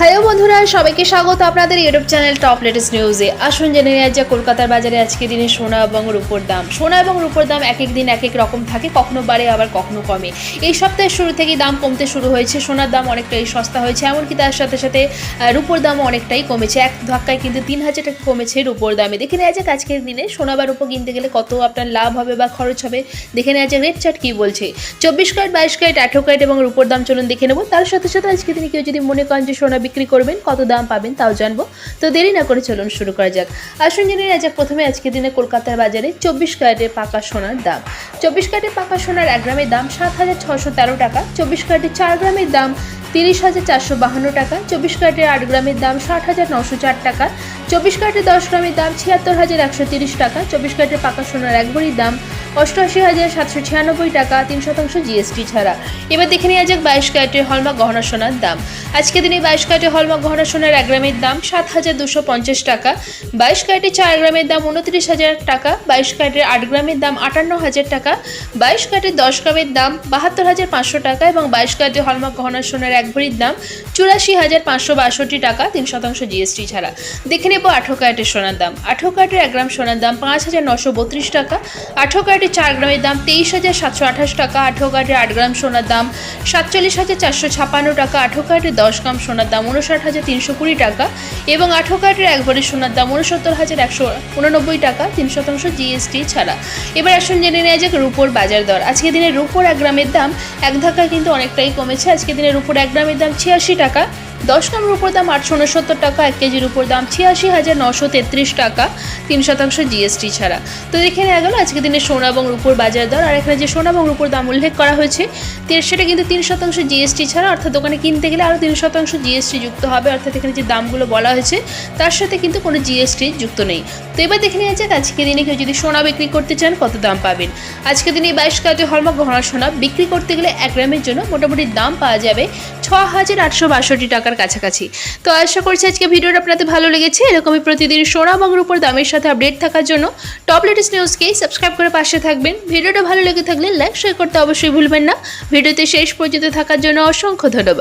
Hello বন্ধুরা, সবাইকে স্বাগত আপনাদের ইউটিউব চ্যানেল টপ লেটেস্ট নিউজে। আসুন জেনে নেওয়া যাক কলকাতার বাজারে আজকে দিনে সোনা এবং রূপোর দাম। সোনা এবং রূপোর দাম এক এক দিন এক এক রকম থাকে, কখনো বাড়ে, আবার কখনো কমে। এই সপ্তাহের শুরু থেকেই দাম কমতে শুরু হয়েছে, সোনার দাম অনেকটাই সস্তা হয়েছে, এমনকি তার সাথে সাথে রূপোর দামও অনেকটাই কমেছে। এক ধাক্কায় কিন্তু তিন হাজার টাকা কমেছে রূপোর দামে। দেখে নেওয়া যাক আজকের দিনে সোনা বা রূপো কিনতে গেলে কত আপনার লাভ হবে বা খরচ হবে। দেখে নেওয়া যাক রেট চার্ট কী বলছে। চব্বিশ ক্যারেট, বাইশ ক্যারেট, আঠেরো ক্যারেট এবং রূপোর দাম চলুন দেখে নেব। তার সাথে সাথে আজকে দিনে কেউ যদি মনে করেন যে সোনা বিক্রি করবেন, কত দাম পাবেন তাও জানব। তো দেরি না করে চলুন শুরু করা যাক। আসুন জেনে নেওয়া যাক প্রথমে আজকের দিনে কলকাতার বাজারে চব্বিশ ক্যারেটের পাকা সোনার দাম। চব্বিশ ক্যারেটের পাকা সোনার এক গ্রামের দাম সাত হাজার ছশো তেরো টাকা, চব্বিশ ক্যারেটের চার গ্রামের দাম তিরিশ হাজার চারশো বাহান্ন টাকা, চব্বিশ ক্যারেটের আট গ্রামের দাম ষাট হাজার নশো চার টাকা, চব্বিশ ক্যারেটের দশ গ্রামের দাম ছিয়াত্তর হাজার একশো তিরিশ টাকা, চব্বিশ ক্যারেটের পাকা সোনার এক ভরির দাম অষ্টআশি হাজার সাতশো ছিয়ানব্বই টাকা, তিন শতাংশ জিএসটি ছাড়া। এবার দেখে নেওয়া যাক বাইশ ক্যারেটের হলমার্ক গহনা সোনার দাম। আজকে দিনে বাইশ ক্যারেটের হলমার্ক গহনা সোনার এক গ্রামের দাম সাত হাজার দুশো পঞ্চাশ টাকা। বাইশ ক্যারেটের চার গ্রামের দাম উনত্রিশ হাজার টাকা। বাইশ ক্যারেটের আট গ্রামের দাম আটান্ন হাজার টাকা। বাইশ ক্যারেটের দশ গ্রামের দাম বাহাত্তর হাজার পাঁচশো টাকা এবং বাইশ ক্যারেটের হলমার্ক গহনা সোনার এক ভরির দাম চুরাশি হাজার পাঁচশো বাষট্টি টাকা, তিন শতাংশ জিএসটি ছাড়া। দেখে নেব আঠেরো ক্যারেটের সোনার দাম। আঠেরো ক্যারেটের এক গ্রাম সোনার দাম পাঁচ হাজার নশো বত্রিশ টাকা। আঠেরো ক্যারেটের চার গ্রামের দাম তেইশ হাজার সাতশো আঠাশ টাকা আঠেরো ক্যারেটের আট গ্রাম সোনার দাম সাতচল্লিশ হাজার চারশো ছাপান্ন টাকা আঠেরো ক্যারেটের দশ গ্রাম সোনার দাম উনষাট হাজার তিনশো কুড়ি টাকা এবং আঠেরো ক্যারেটের এক ভরি সোনার দাম উনসত্তর হাজার একশো উননব্বই টাকা, তিন শতাংশ জিএসটি ছাড়া। এবার আসুন জেনে নেওয়া যাক রুপোর বাজার দর। আজকে দিনে রুপোর এক গ্রামের দাম এক ধাক্কায় কিন্তু অনেকটাই কমেছে। আজকে দিনে রুপোর এক গ্রামের দাম ছিয়াশি টাকা। দশ গ্রামের উপর দাম আটশো উনসত্তর টাকা, এক কেজির উপর দাম ছিয়াশি হাজার নশো তেত্রিশ টাকা, তিন শতাংশ জিএসটি ছাড়া। তো দেখে নেওয়া গেল আজকে দিনে সোনা এবং রূপোর বাজার দর, আর এখানে যে সোনা এবং রূপোর দাম উল্লেখ করা হয়েছে সেটা কিন্তু তিন শতাংশ জিএসটি ছাড়া, অর্থাৎ দোকানে কিনতে গেলে আরও তিন শতাংশ জিএসটি যুক্ত হবে, অর্থাৎ এখানে যে দামগুলো বলা হয়েছে, তার সাথে কিন্তু কোনো জিএসটি যুক্ত নেই। তো এবার দেখে নেওয়া যাক আজকে দিনে কেউ যদি সোনা বিক্রি করতে চান, কত দাম পাবেন? আজকে দিনে বাইশ কাজে হলমার্ক গহনা সোনা বিক্রি করতে গেলে এক গ্রামের জন্য মোটামুটি দাম পাওয়া যাবে ছ হাজার আটশো বাষট্টি টাকার কাছাকাছি। তো আশা করছি আজকে ভিডিওটা আপনাদের ভালো লেগেছে। এরকমই প্রতিদিন সোনা এবং রূপর দামের সাথে আপডেট থাকার জন্য টপ লেটেস্ট নিউজকেই সাবস্ক্রাইব করে পাশে থাকবেন। ভিডিওটা ভালো লেগে থাকলে লাইক শেয়ার করতে অবশ্যই ভুলবেন না। ভিডিওতে শেষ পর্যন্ত থাকার জন্য অসংখ্য ধন্যবাদ।